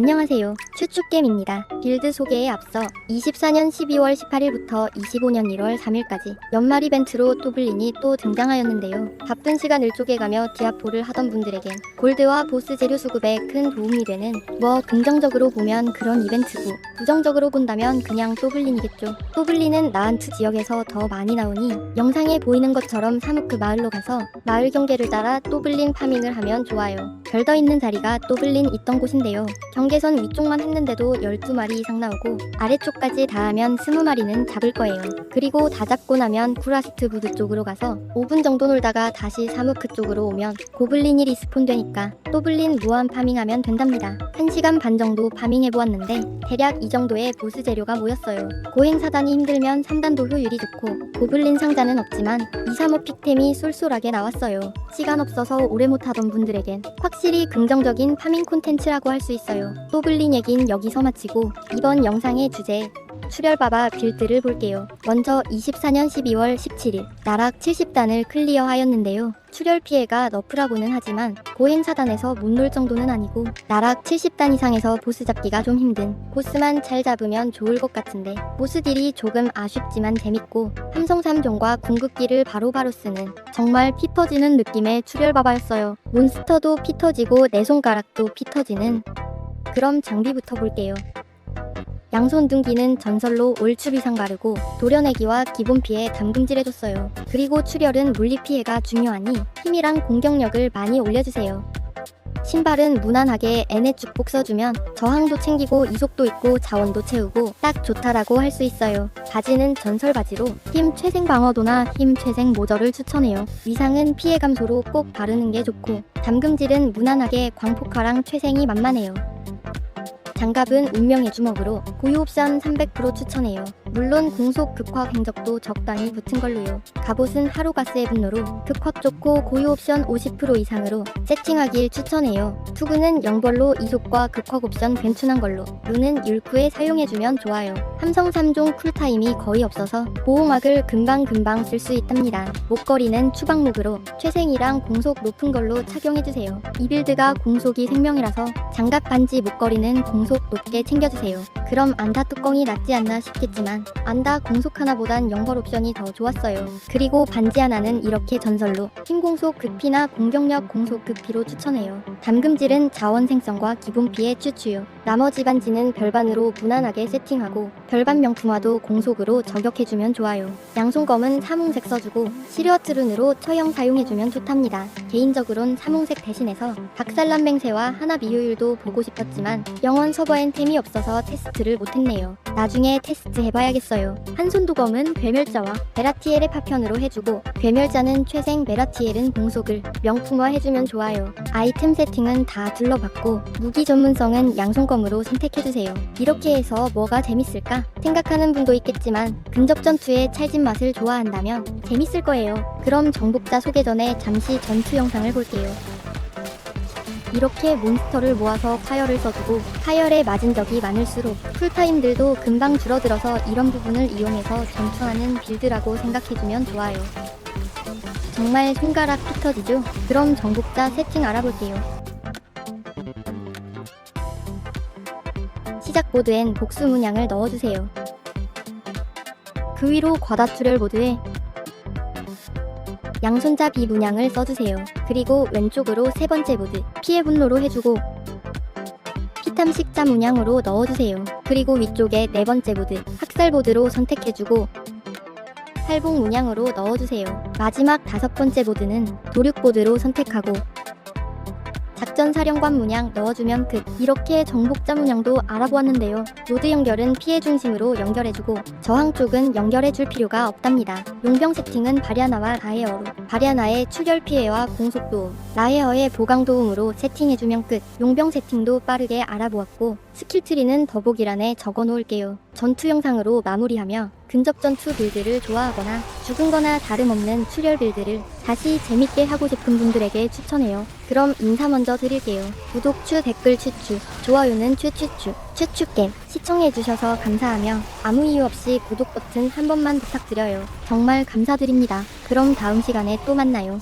안녕하세요. 추추겜입니다. 빌드 소개에 앞서 24년 12월 18일부터 25년 1월 3일까지 연말 이벤트로 또블린이 또 등장하였는데요. 바쁜 시간을 쪼개가며 디아포를 하던 분들에겐 골드와 보스 재료 수급에 큰 도움이 되는 뭐 긍정적으로 보면 그런 이벤트고 부정적으로 본다면 그냥 또블린이겠죠. 또블린은 나한트 지역에서 더 많이 나오니 영상에 보이는 것처럼 사무크 마을로 가서 마을 경계를 따라 또블린 파밍을 하면 좋아요. 별더 있는 자리가 또블린 있던 곳인데요. 경 계선 위쪽만 했는데도 12마리 이상 나오고 아래쪽까지 다 하면 20마리는 잡을 거예요. 그리고 다 잡고 나면 쿠라스트 부드 쪽으로 가서 5분 정도 놀다가 다시 사무크 쪽으로 오면 고블린이 리스폰 되니까 또블린 무한 파밍하면 된답니다. 1시간 반 정도 파밍해 보았는데 대략 이 정도의 보스 재료가 모였어요. 고행 사단이 힘들면 3단도 효율이 좋고 고블린 상자는 없지만 2, 3호 픽템이 쏠쏠하게 나왔어요. 시간 없어서 오래 못하던 분들에겐 확실히 긍정적인 파밍 콘텐츠라고 할 수 있어요. 또블린 얘긴 여기서 마치고 이번 영상의 주제 출혈바바 빌드를 볼게요. 먼저 24년 12월 17일 나락 70단을 클리어하였는데요. 출혈 피해가 너프라고는 하지만 고행 사단에서 못 놀 정도는 아니고 나락 70단 이상에서 보스 잡기가 좀 힘든 보스만 잘 잡으면 좋을 것 같은데 보스 딜이 조금 아쉽지만 재밌고 함성 3종과 궁극기를 바로바로 쓰는 정말 피 터지는 느낌의 출혈바바였어요. 몬스터도 피 터지고 내 손가락도 피 터지는 그럼 장비부터 볼게요. 양손 등기는 전설로 올 추 비상 바르고 도려내기와 기본 피해 담금질해줬어요. 그리고 출혈은 물리 피해가 중요하니 힘이랑 공격력을 많이 올려주세요. 신발은 무난하게 N의 축복 써주면 저항도 챙기고 이속도 있고 자원도 채우고 딱 좋다라고 할 수 있어요. 바지는 전설 바지로 힘 최생 방어도나 힘 최생 모저를 추천해요. 위상은 피해 감소로 꼭 바르는 게 좋고 담금질은 무난하게 광폭화랑 최생이 만만해요. 장갑은 운명의 주먹으로 고유 옵션 300% 추천해요. 물론 공속 극화 행적도 적당히 붙은 걸로요. 갑옷은 하루가스의 분노로 극확 좋고 고유 옵션 50% 이상으로 세팅하길 추천해요. 투구는 영벌로 이속과 극확 옵션 괜춘한 걸로 루는 율쿠에 사용해주면 좋아요. 함성 3종 쿨타임이 거의 없어서 보호막을 금방금방 쓸 수 있답니다. 목걸이는 추방목으로 최생이랑 공속 높은 걸로 착용해주세요. 이 빌드가 공속이 생명이라서 장갑 반지 목걸이는 공속 높게 챙겨주세요. 그럼 안다 뚜껑이 낫지 않나 싶겠지만 안다 공속 하나보단 영벌 옵션이 더 좋았어요. 그리고 반지 하나는 이렇게 전설로 힘공속 극피나 공격력 공속 극피로 추천해요. 담금질은 자원 생성과 기본 피해 추추요. 나머지 반지는 별반으로 무난하게 세팅하고 별반 명품화도 공속으로 저격해주면 좋아요. 양손검은 사몽색 써주고 시리어트룬으로 처형 사용해주면 좋답니다. 개인적으론 사몽색 대신해서 박살난 맹세와 하나 비효율도 보고 싶었지만 영원 서버엔 템이 없어서 테스트 를 못했네요. 나중에 테스트 해봐야겠어요. 한손도검은 괴멸자와 베라티엘의 파편으로 해주고 괴멸자는 최생 베라티엘은 공속을 명품화 해주면 좋아요. 아이템 세팅은 다 둘러봤고 무기 전문성은 양손검으로 선택해주세요. 이렇게 해서 뭐가 재밌을까 생각하는 분도 있겠지만 근접 전투의 찰진 맛을 좋아한다면 재밌을 거예요. 그럼 정복자 소개 전에 잠시 전투 영상을 볼게요. 이렇게 몬스터를 모아서 파열을 써주고 파열에 맞은 적이 많을수록 쿨타임들도 금방 줄어들어서 이런 부분을 이용해서 전투하는 빌드라고 생각해주면 좋아요. 정말 손가락 피 터지죠? 그럼 정복자 세팅 알아볼게요. 시작 보드엔 복수 문양을 넣어주세요. 그 위로 과다출혈 보드에 양손잡이 문양을 써주세요. 그리고 왼쪽으로 세 번째 보드 피해 분노로 해주고 피탐 식자 문양으로 넣어주세요. 그리고 위쪽에 네 번째 보드 학살 보드로 선택해주고 활복 문양으로 넣어주세요. 마지막 다섯 번째 보드는 도륙 보드로 선택하고 작전 사령관 문양 넣어주면 끝. 이렇게 정복자 문양도 알아보았는데요. 노드 연결은 피해 중심으로 연결해주고 저항 쪽은 연결해줄 필요가 없답니다. 용병 세팅은 바리아나와 라헤어로 바리아나의 출혈 피해와 공속 도움, 라헤어의 보강 도움으로 세팅해주면 끝. 용병 세팅도 빠르게 알아보았고 스킬 트리는 더보기란에 적어놓을게요. 전투 영상으로 마무리하며 근접 전투 빌드를 좋아하거나 죽은 거나 다름없는 출혈 빌드를 다시 재밌게 하고 싶은 분들에게 추천해요. 그럼 인사 먼저 드릴게요. 구독 추 댓글 추추 좋아요는 추추추 추추겜 시청해주셔서 감사하며 아무 이유 없이 구독 버튼 한 번만 부탁드려요. 정말 감사드립니다. 그럼 다음 시간에 또 만나요.